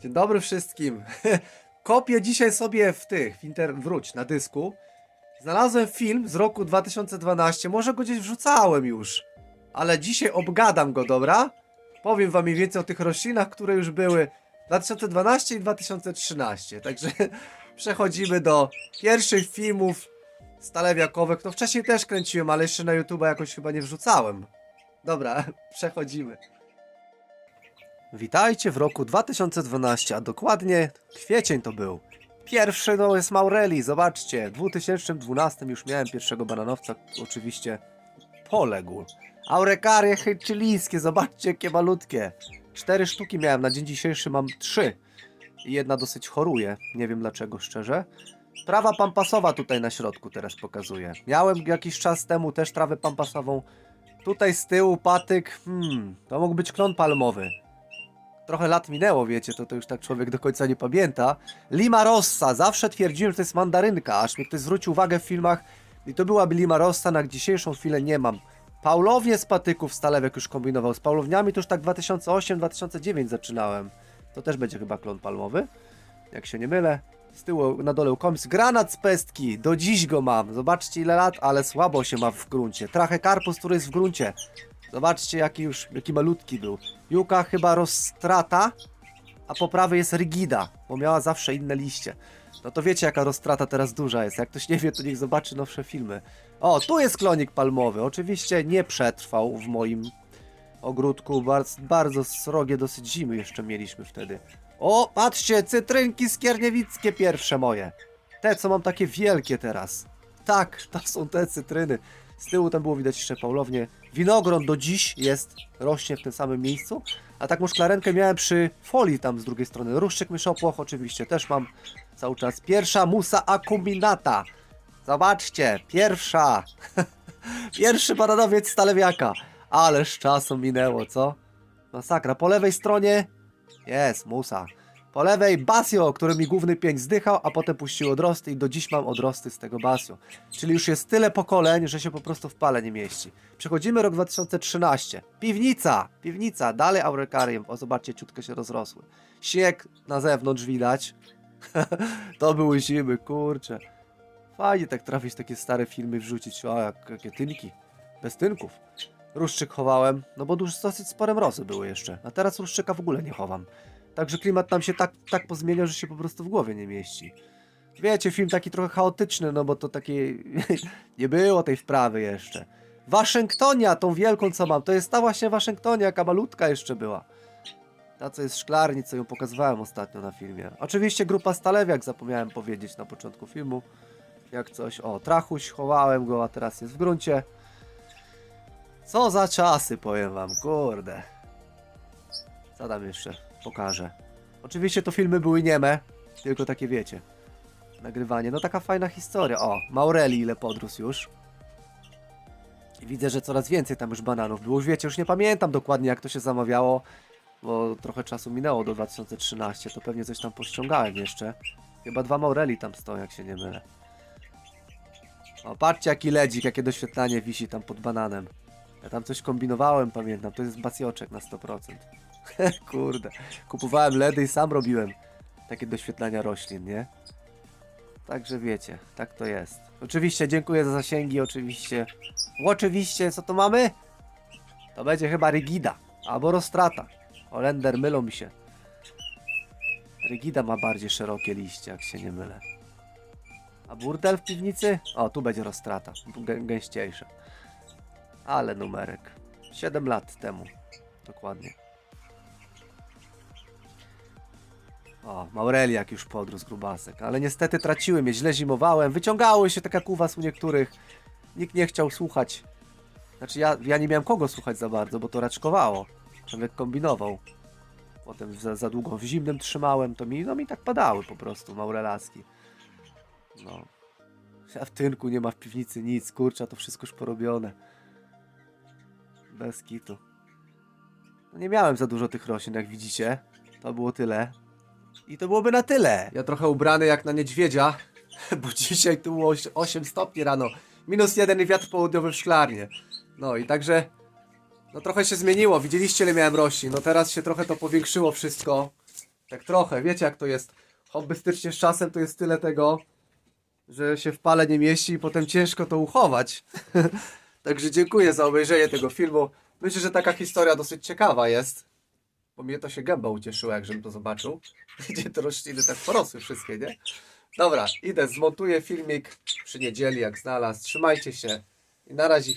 Dzień dobry wszystkim. Kopię dzisiaj sobie w tych, w inter... wróć, na dysku. Znalazłem film z roku 2012, może go gdzieś wrzucałem już. Ale dzisiaj obgadam go, dobra? Powiem wam mniej więcej o tych roślinach, które już były 2012 i 2013. Także przechodzimy do pierwszych filmów stalewiakowych. No wcześniej też kręciłem, ale jeszcze na YouTube jakoś chyba nie wrzucałem. Dobra, przechodzimy. Witajcie w roku 2012, a dokładnie kwiecień to był. Pierwszy no jest Maureli, zobaczcie. W 2012 już miałem pierwszego bananowca, oczywiście poległ. Aurekarie chyczylińskie, zobaczcie jakie malutkie. Cztery sztuki miałem, na dzień dzisiejszy mam trzy. I jedna dosyć choruje, nie wiem dlaczego szczerze. Trawa pampasowa tutaj na środku teraz pokazuję. Miałem jakiś czas temu też trawę pampasową. Tutaj z tyłu patyk, hmm, to mógł być klon palmowy trochę lat minęło, wiecie, to, to już tak człowiek do końca nie pamięta. Lima Rossa, zawsze twierdziłem, że to jest mandarynka, aż mnie ktoś zwrócił uwagę w filmach i to byłaby Lima Rossa, na dzisiejszą chwilę nie mam. Paulownie z patyków Stalewek już kombinował, z Paulowniami to już tak 2008-2009 zaczynałem. To też będzie chyba klon palmowy, jak się nie mylę. Z tyłu na dole komis. Granat z pestki, do dziś go mam. Zobaczcie ile lat, ale słabo się ma w gruncie. Trachekarpus, który jest w gruncie. Zobaczcie jaki już, jaki malutki był. Juka chyba rozstrata, a po prawej jest Rigida, bo miała zawsze inne liście. No to wiecie jaka rozstrata teraz duża jest. Jak ktoś nie wie, to niech zobaczy nowsze filmy. O, tu jest klonik palmowy. Oczywiście nie przetrwał w moim ogródku. Bardzo, bardzo srogie dosyć zimy jeszcze mieliśmy wtedy. O, patrzcie, cytrynki skierniewickie pierwsze moje. Te, co mam takie wielkie teraz. Tak, to są te cytryny. Z tyłu tam było widać jeszcze Paulownie. Winogron do dziś jest, rośnie w tym samym miejscu. A taką szklarenkę miałem przy folii tam z drugiej strony. Ruszczyk myszopłoch oczywiście też mam cały czas. Pierwsza musa akuminata. Zobaczcie, pierwsza. Pierwszy bananowiec stalewiaka. Ależ czasu minęło, co? Masakra. Po lewej stronie jest musa. Po lewej Basio, który mi główny pięć zdychał, a potem puścił odrosty i do dziś mam odrosty z tego Basio. Czyli już jest tyle pokoleń, że się po prostu w pale nie mieści. Przechodzimy rok 2013. Piwnica! Piwnica, dalej Aurekarium. O, zobaczcie, ciutko się rozrosły. Śnieg na zewnątrz widać. to były zimy, kurcze. Fajnie tak trafić takie stare filmy wrzucić. O, jak, jakie tynki. Bez tynków. Ruszczyk chowałem, no bo dosyć spore mrozy były jeszcze. A teraz ruszczyka w ogóle nie chowam. Także klimat tam się tak, tak pozmieniał, że się po prostu w głowie nie mieści. Wiecie, film taki trochę chaotyczny, no bo to taki... nie było tej wprawy jeszcze. Waszyngtonia, tą wielką co mam, to jest ta właśnie Waszyngtonia, jaka malutka jeszcze była. Ta co jest w szklarni, co ją pokazywałem ostatnio na filmie. Oczywiście grupa Stalewiak, zapomniałem powiedzieć na początku filmu. Jak coś, o, trachuś, chowałem go, a teraz jest w gruncie. Co za czasy, powiem wam, kurde. Tam jeszcze pokażę? Oczywiście to filmy były nieme, tylko takie wiecie. Nagrywanie, no taka fajna historia. O, Maureli ile podrósł już. I widzę, że coraz więcej tam już bananów było. Już wiecie, już nie pamiętam dokładnie jak to się zamawiało, bo trochę czasu minęło do 2013, to pewnie coś tam pościągałem jeszcze. Chyba dwa Maureli tam stoją, jak się nie mylę. O, patrzcie jaki ledzik, jakie doświetlanie wisi tam pod bananem. Ja tam coś kombinowałem, pamiętam, to jest bacjoczek na 100%. Kurde, kupowałem LEDy i sam robiłem takie doświetlania roślin, nie? Także wiecie, tak to jest. Oczywiście dziękuję za zasięgi, oczywiście. Oczywiście, co to mamy? To będzie chyba Rigida, albo Rostrata. Olender, mylą mi się. Rigida ma bardziej szerokie liście, jak się nie mylę. A burdel w piwnicy? O, tu będzie Rostrata, gę- gęściejsza. Ale numerek. 7 lat temu. Dokładnie. O, Maureliak już podrósł grubasek, ale niestety traciłem je, źle zimowałem, wyciągały się tak jak u was u niektórych. Nikt nie chciał słuchać. Znaczy ja, ja nie miałem kogo słuchać za bardzo, bo to raczkowało. Człowiek kombinował. Potem za, za długo w zimnym trzymałem, to mi, no mi tak padały po prostu maurelaski. No. W tynku nie ma w piwnicy nic, kurczę, to wszystko już porobione. Bez kitu. No nie miałem za dużo tych roślin, jak widzicie. To było tyle. I to byłoby na tyle. Ja trochę ubrany jak na niedźwiedzia, bo dzisiaj tu było oś- 8 stopni rano. Minus jeden i wiatr południowy w szklarnie. No i także, no trochę się zmieniło. Widzieliście ile miałem roślin. No teraz się trochę to powiększyło wszystko. Tak trochę, wiecie jak to jest. Hobbystycznie z czasem to jest tyle tego, że się w pale nie mieści i potem ciężko to uchować. Także dziękuję za obejrzenie tego filmu. Myślę, że taka historia dosyć ciekawa jest. Bo mnie to się gęba ucieszyła, jak żebym to zobaczył. Gdzie te rośliny tak porosły wszystkie, nie? Dobra, idę, zmontuję filmik przy niedzieli, jak znalazł. Trzymajcie się i na razie.